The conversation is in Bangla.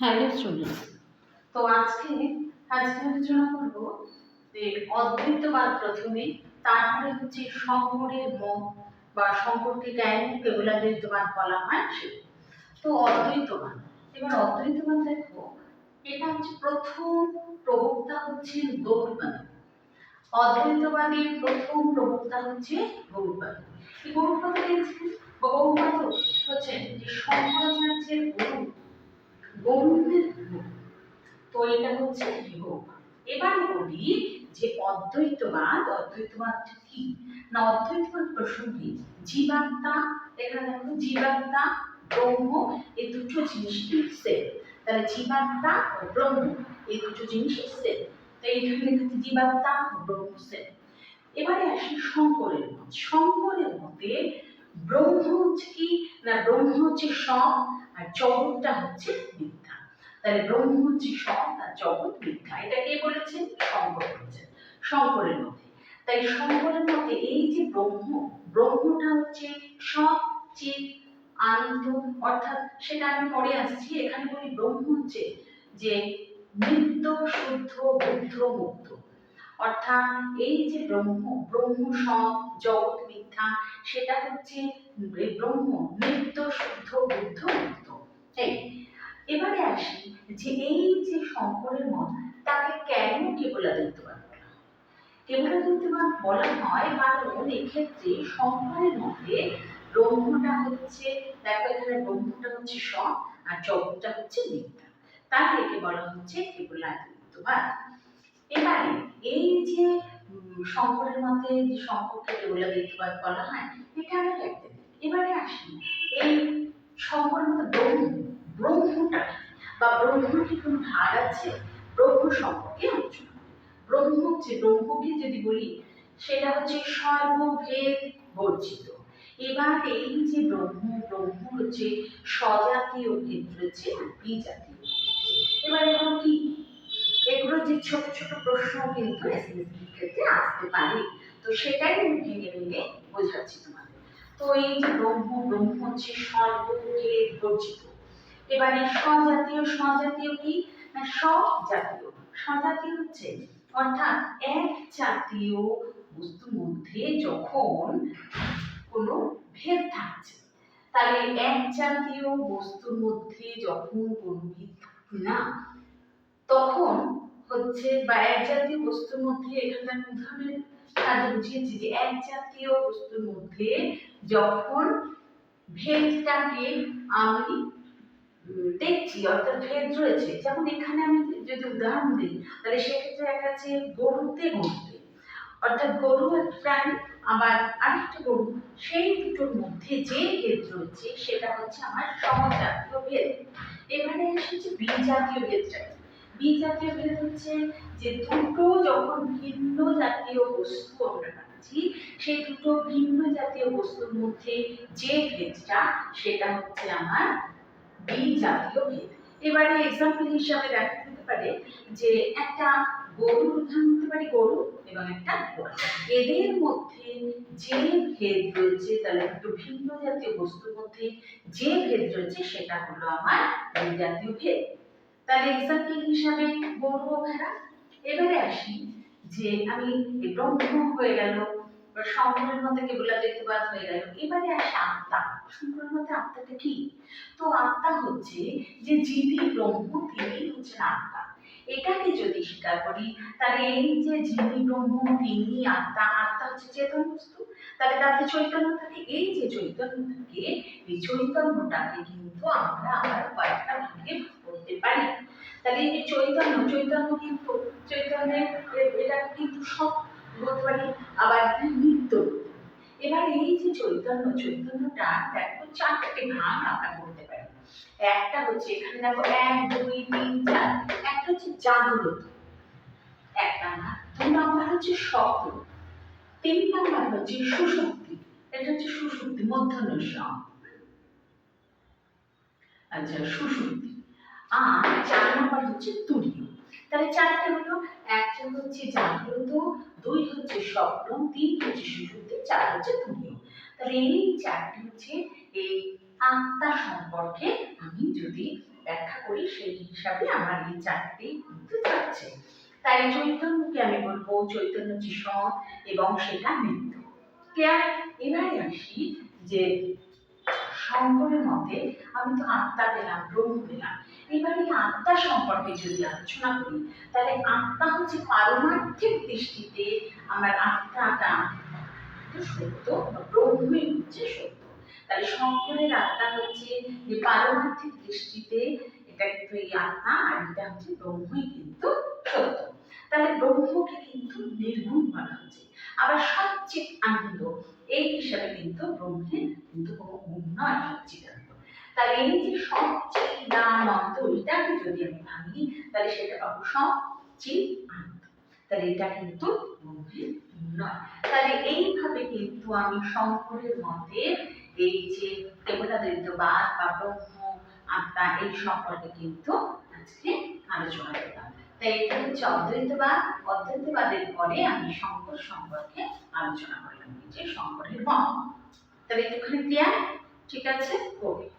হ্যালো স্টুডেন্টস তো আজকে আজকে আলোচনা করব যে অদ্বৈতবাদ প্রথমে তারপরে হচ্ছে শঙ্করের মত বা শঙ্করকে কেন কেবল অদ্বৈতবাদ বলা হয় সে তো অদ্বৈতবাদ এবার অদ্বৈতবাদ দেখো, এটা হচ্ছে প্রথম প্রবক্তা হচ্ছেন গৌরবাদ। অদ্বৈতবাদের প্রথম প্রবক্তা হচ্ছে গৌরবাদ। এই গৌরবাদ পেয়েছেন গৌরবাদ হচ্ছেন যে শঙ্করাচার্যের গৌরবের গুরু তো এটা হচ্ছে যোগ এবার বলি যে অদ্বৈতবাদ অদ্বৈতবাদটা কি? না, অদ্বৈতবাদ প্রসঙ্গে জীবাত্মা, এখানে দেখো জীবাত্মা, ব্রহ্ম, এই দুটো জিনিসই সেম। তাহলে জীবাত্মা ও ব্রহ্ম, এই দুটো জিনিসই সেম। তো এইখানে লেখা জীবাত্মা ব্রহ্ম সেম। এবারে আসি শঙ্করের মত। শঙ্করের মতে ব্রহ্ম হচ্ছে কি? না, ব্রহ্ম হচ্ছে সব আর জগৎটা হচ্ছে তাহলে ব্রহ্ম হচ্ছে সব আর জগৎ মিথ্যা। এটা কে বলেছেন শঙ্কর বলেছেন শঙ্করের মতে। তাই শঙ্করের মতে এই যে ব্রহ্ম, ব্রহ্মটা হচ্ছে সব চিত আনন্দ, অর্থাৎ সেটা আমি পরে আসছি, এখানে বলি ব্রহ্ম হচ্ছে যে নিত্য শুদ্ধ, বুদ্ধ, মুক্ত। অর্থাৎ এই যে ব্রহ্ম ব্রহ্ম সব, জগৎ মিথ্যা, সেটা হচ্ছে ব্রহ্ম নিত্য শুদ্ধ, বুদ্ধ, মুক্ত। এই এবারে আসি যে এই যে শঙ্করের মত, তাকে কেন কেবলাদিত্যবাদ বলা কেবলাদিত্যবাদ বলা হয় কারণ এক্ষেত্রে শঙ্করের মতে ব্রহ্মটা হচ্ছে, দেখো এখানে ব্রহ্মটা হচ্ছে সব আর জগৎটা হচ্ছে মিথ্যা। তাই একে বলা হচ্ছে কেবলাদিত্যবাদ এবারে এই যে শঙ্করের মতে যে শঙ্করকে কেবলাদিত্যবাদ বলা হয়, এটা আমরা দেখতে। এবারে আসি, এই শঙ্করের মতে ব্রহ্ম ব্রহ্মটা? বা ব্রহ্মের কি কোনো ভাগ আছে? ব্রহ্ম সম্পর্কে আলোচনা ব্রহ্ম হচ্ছে ব্রহ্মকে যদি বলি, সেটা হচ্ছে সর্বভেদ বর্জিত। এবার এই যে ব্রহ্ম ব্রহ্ম হচ্ছে স্বজাতীয় ভেদ রয়েছে, বিজাতীয় এবার এগুলো কি? এগুলো যে ছোট ছোট প্রশ্ন কিন্তু ক্ষেত্রে আসতে পারে। তো সেটাই আমি ভেঙে ভেঙে বোঝাচ্ছি তোমাদের। তো এই যে ব্রহ্ম ব্রহ্ম হচ্ছে সর্বভেদ বর্জিত। এবারে স্বজাতীয় স্বজাতীয় কি? স্বজাতীয়। স্বজাতীয় হচ্ছে, অর্থাৎ এক জাতীয় বস্তুর মধ্যে যখন কোনো ভেদ থাকছে, তাহলে এক জাতীয় বস্তুর মধ্যে যখন কোনো ভেদ থাকবে না, তখন হচ্ছে বা এক জাতীয় বস্তুর মধ্যে এখানে আমি উদাহরণের কাজে বুঝিয়েছি যে এক জাতীয় বস্তুর মধ্যে যখন ভেদটাকে আমি দেখছি অর্থাৎ ভেদ রয়েছে। যেমন এখানে আমি যদি উদাহরণ দিই, তাহলে সেক্ষেত্রে দেখা যাচ্ছে গরুতে গরুতে। অর্থাৎ গরু প্রাণী, আবার আরেকটা গরু, সেই দুটোর মধ্যে যে ভেদ রয়েছে, সেটা হচ্ছে আমার সমজাতীয় ভেদ। এখানে এসেছে বিজাতীয় ভেদটা? বিজাতীয় ভেদ হচ্ছে যে দুটো যখন ভিন্ন জাতীয় বস্তু আমরা পাচ্ছি, সেই দুটো ভিন্ন জাতীয় বস্তুর মধ্যে যে ভেদটা, সেটা হচ্ছে আমার বিজাতীয় ভেদ। এবারে এক্সাম্পল হিসাবে দেখা যেতে পারে যে একটা গরুর উদাহরণ হতে পারে গরু এবং একটা এদের মধ্যে যে ভেদ রয়েছে, তাহলে দুটো ভিন্ন জাতীয় বস্তুর মধ্যে যে ভেদ রয়েছে, সেটা হলো আমার বিজাতীয় ভেদ। তাহলে এক্সাম্পল হিসাবে গরু ও ভেড়া। এবারে আসি যে আমি ব্রহ্ম হয়ে গেল শঙ্করের মধ্যে কেবল দেখতে হয়ে গেল। এবারে আসে আত্মা। শঙ্করের মধ্যে আত্মাটা কি? তো আত্মা হচ্ছে যে যিনি ব্রহ্ম, তিনি হচ্ছেন আত্মা। এটাকে যদি স্বীকার করি, তাহলে এই যে যিনি ব্রহ্ম, তিনি আত্মা আত্মা হচ্ছে চেতন বস্তু। তাহলে তাতে চৈতন্য থাকে, এই যে চৈতন্য থাকে, এই চৈতন্যটাকে কিন্তু আমরা আবার কয়েকটা ভাগে করতে পারি। তাহলে এই যে চৈতন্য চৈতন্য কিন্তু, চৈতন্যের এ- এটাকে কিন্তু সব বলতে পারি আবার নিত্য এবার এই যে চৈতন্য চৈতন্যটা দেখো চারটে ভাগ আমরা করতে পারি। একটা হচ্ছে এখানে দেখো এক, দুই, তিন, চার, একটা হচ্ছে জাগ্রত এক নাম্বার দুই নাম্বার হচ্ছে স্বপ্ন তিন নাম্বার হচ্ছে সুশক্তি, এটা হচ্ছে সুশক্তি মধ্যাহ্ন আচ্ছা সুশক্তি। আর চার নাম্বার হচ্ছে তুরীয়। তাহলে চারটে হলো একটা হচ্ছে জাগ্রত, দুই হচ্ছে স্বপ্ন তিন হচ্ছে সুষুপ্তি চার হচ্ছে তুরীয় তাহলে এই চারটি হচ্ছে এই আত্মা সম্পর্কে আমি যদি ব্যাখ্যা করি, সেই হিসাবে আমার এই চারটি কিন্তু থাকছে তাই চৈতন্যকে আমি বলব, চৈতন্য যিশ এবং সেটা নিত্য। এবারে আসি যে শঙ্করের মতে আমি তো আত্মা পেলাম, ব্রহ্ম পেলাম। এবারে এই আত্মা সম্পর্কে যদি আলোচনা করি, তাহলে আত্মা হচ্ছে পারমার্থিক দৃষ্টিতে আমার আত্মাটা সত্য ব্রহ্মই হচ্ছে সত্য। তাহলে শঙ্করের আত্মা হচ্ছে যে পারমার্থিক দৃষ্টিতে এটা কিন্তু এই আত্মা আর এটা হচ্ছে ব্রহ্মই কিন্তু সত্য। তাহলে ব্রহ্মকে কিন্তু নির্গুণ বলা হচ্ছে আবার সচ্চিত আনন্দ, এই হিসাবে কিন্তু ব্রহ্মের কিন্তু কোনো গুণ নয় এই যে এটাকে যদি আমি ভাঙি, তাহলে সেটা পাবো আনন্দ। তাহলে এটা কিন্তু ব্রহ্মের গুণ নয়। তাহলে এইভাবে কিন্তু আমি শঙ্করের মতে এই যে দেবতাদ্বৈতবাদ বা ব্রহ্ম, আত্মা, এই সম্পর্কে কিন্তু আজকে আলোচনা করলাম। তাই এটা হচ্ছে অদ্বৈতবাদ, অদ্বৈতবাদের পরে আমি শঙ্কর সম্পর্কে আলোচনা করলাম, যে শঙ্করের মত। তাহলে একটুখানি ক্লিয়ার ঠিক আছে? ওকে